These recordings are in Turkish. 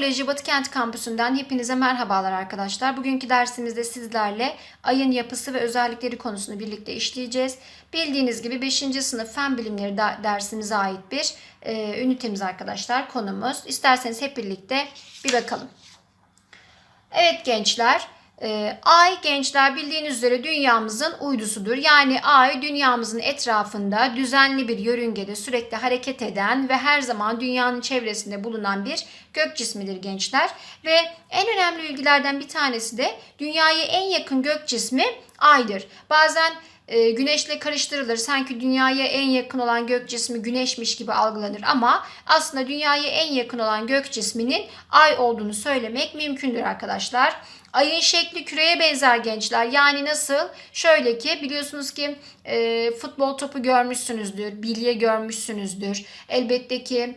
Koleji Batıkent Kampüsü'nden hepinize merhabalar arkadaşlar. Bugünkü dersimizde sizlerle ayın yapısı ve özellikleri konusunu birlikte işleyeceğiz. Bildiğiniz gibi 5. sınıf fen bilimleri dersimize ait bir e, ünitemiz arkadaşlar konumuz. İsterseniz hep birlikte bir bakalım. Evet gençler, e, Ay gençler bildiğiniz üzere dünyamızın uydusudur. Yani Ay dünyamızın etrafında düzenli bir yörüngede sürekli hareket eden ve her zaman dünyanın çevresinde bulunan bir gök cismidir gençler. Ve en önemli bilgilerden bir tanesi de dünyaya en yakın gök cismi Ay'dır. Bazen e, güneşle karıştırılır. Sanki dünyaya en yakın olan gök cismi güneşmiş gibi algılanır ama aslında dünyaya en yakın olan gök cisminin ay olduğunu söylemek mümkündür arkadaşlar. Ayın şekli küreye benzer gençler. Yani nasıl? Şöyle ki biliyorsunuz ki e, futbol topu görmüşsünüzdür, bilye görmüşsünüzdür. Elbette ki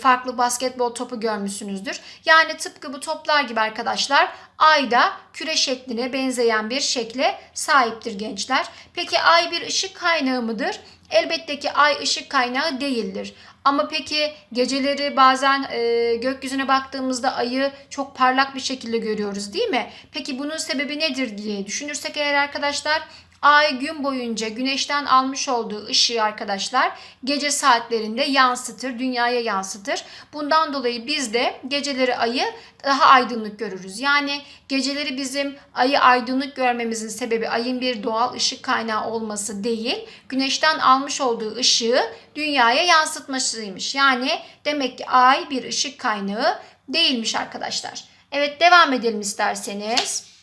farklı basketbol topu görmüşsünüzdür. Yani tıpkı bu toplar gibi arkadaşlar ay da küre şekline benzeyen bir şekle sahiptir gençler. Peki ay bir ışık kaynağı mıdır? Elbette ki ay ışık kaynağı değildir. Ama peki geceleri bazen e, gökyüzüne baktığımızda ayı çok parlak bir şekilde görüyoruz değil mi? Peki bunun sebebi nedir diye düşünürsek eğer arkadaşlar Ay gün boyunca güneşten almış olduğu ışığı arkadaşlar gece saatlerinde yansıtır, dünyaya yansıtır. Bundan dolayı biz de geceleri ayı daha aydınlık görürüz. Yani geceleri bizim ayı aydınlık görmemizin sebebi ayın bir doğal ışık kaynağı olması değil, güneşten almış olduğu ışığı dünyaya yansıtmasıymış. Yani demek ki ay bir ışık kaynağı değilmiş arkadaşlar. Evet devam edelim isterseniz.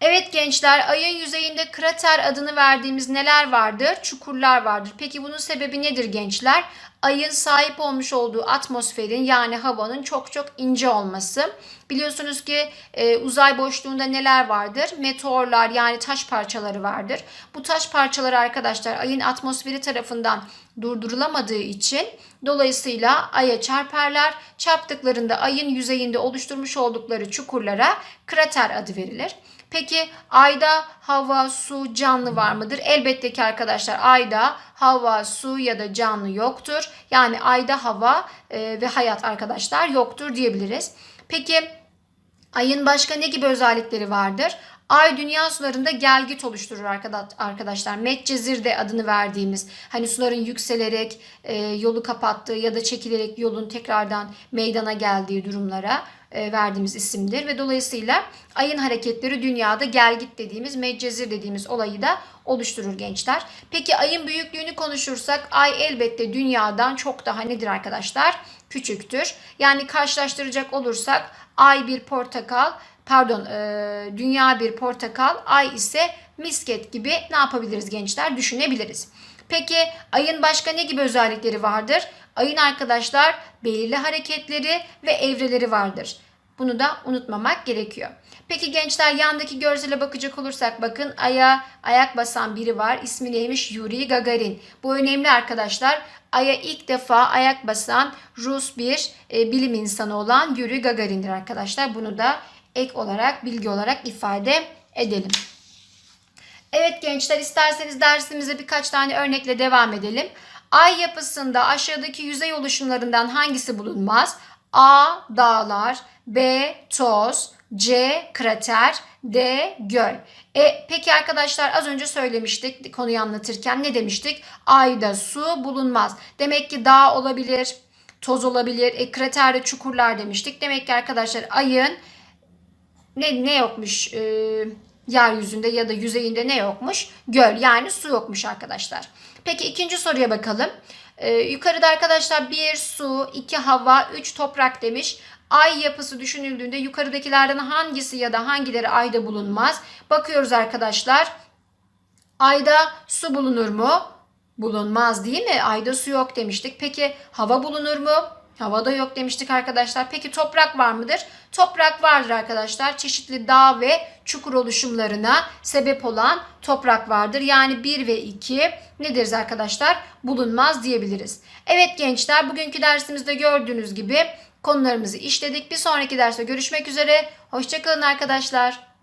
Evet gençler ayın yüzeyinde krater adını verdiğimiz neler vardır? Çukurlar vardır. Peki bunun sebebi nedir gençler? Ayın sahip olmuş olduğu atmosferin yani havanın çok çok ince olması. Biliyorsunuz ki e, uzay boşluğunda neler vardır? Meteorlar yani taş parçaları vardır. Bu taş parçaları arkadaşlar ayın atmosferi tarafından durdurulamadığı için dolayısıyla aya çarparlar. Çarptıklarında ayın yüzeyinde oluşturmuş oldukları çukurlara krater adı verilir. Peki ayda hava, su, canlı var mıdır? Elbette ki arkadaşlar ayda hava, su ya da canlı yoktur. Yani ayda hava e, ve hayat arkadaşlar yoktur diyebiliriz. Peki ayın başka ne gibi özellikleri vardır? Ay dünya sularında gelgit oluşturur arkadaşlar. Medcezir de adını verdiğimiz hani suların yükselerek e, yolu kapattığı ya da çekilerek yolun tekrardan meydana geldiği durumlara verdiğimiz isimdir ve dolayısıyla ayın hareketleri dünyada gelgit dediğimiz medcezir dediğimiz olayı da oluşturur gençler. Peki ayın büyüklüğünü konuşursak ay elbette dünyadan çok daha nedir arkadaşlar? Küçüktür. Yani karşılaştıracak olursak ay bir portakal pardon e, dünya bir portakal ay ise misket gibi ne yapabiliriz gençler düşünebiliriz. Peki ayın başka ne gibi özellikleri vardır? Ayın arkadaşlar belirli hareketleri ve evreleri vardır. Bunu da unutmamak gerekiyor. Peki gençler yandaki görsele bakacak olursak bakın aya ayak basan biri var. İsmi neymiş? Yuri Gagarin. Bu önemli arkadaşlar. Aya ilk defa ayak basan Rus bir e, bilim insanı olan Yuri Gagarin'dir arkadaşlar. Bunu da ek olarak, bilgi olarak ifade edelim. Evet gençler isterseniz dersimize birkaç tane örnekle devam edelim. Ay yapısında aşağıdaki yüzey oluşumlarından hangisi bulunmaz? A. Dağlar B. Toz C. Krater D. Göl. E, peki arkadaşlar az önce söylemiştik konuyu anlatırken ne demiştik? Ayda su bulunmaz. Demek ki dağ olabilir, toz olabilir, e, kraterde çukurlar demiştik. Demek ki arkadaşlar ayın ne, ne yokmuş e, yeryüzünde ya da yüzeyinde ne yokmuş? Göl yani su yokmuş arkadaşlar. Peki ikinci soruya bakalım. Ee, yukarıda arkadaşlar bir su, iki hava, üç toprak demiş. Ay yapısı düşünüldüğünde yukarıdakilerden hangisi ya da hangileri ayda bulunmaz? Bakıyoruz arkadaşlar. Ayda su bulunur mu? Bulunmaz değil mi? Ayda su yok demiştik. Peki hava bulunur mu? Havada yok demiştik arkadaşlar. Peki toprak var mıdır? Toprak vardır arkadaşlar. Çeşitli dağ ve çukur oluşumlarına sebep olan toprak vardır. Yani 1 ve 2 nedir arkadaşlar? Bulunmaz diyebiliriz. Evet gençler bugünkü dersimizde gördüğünüz gibi konularımızı işledik. Bir sonraki derste görüşmek üzere. Hoşçakalın arkadaşlar.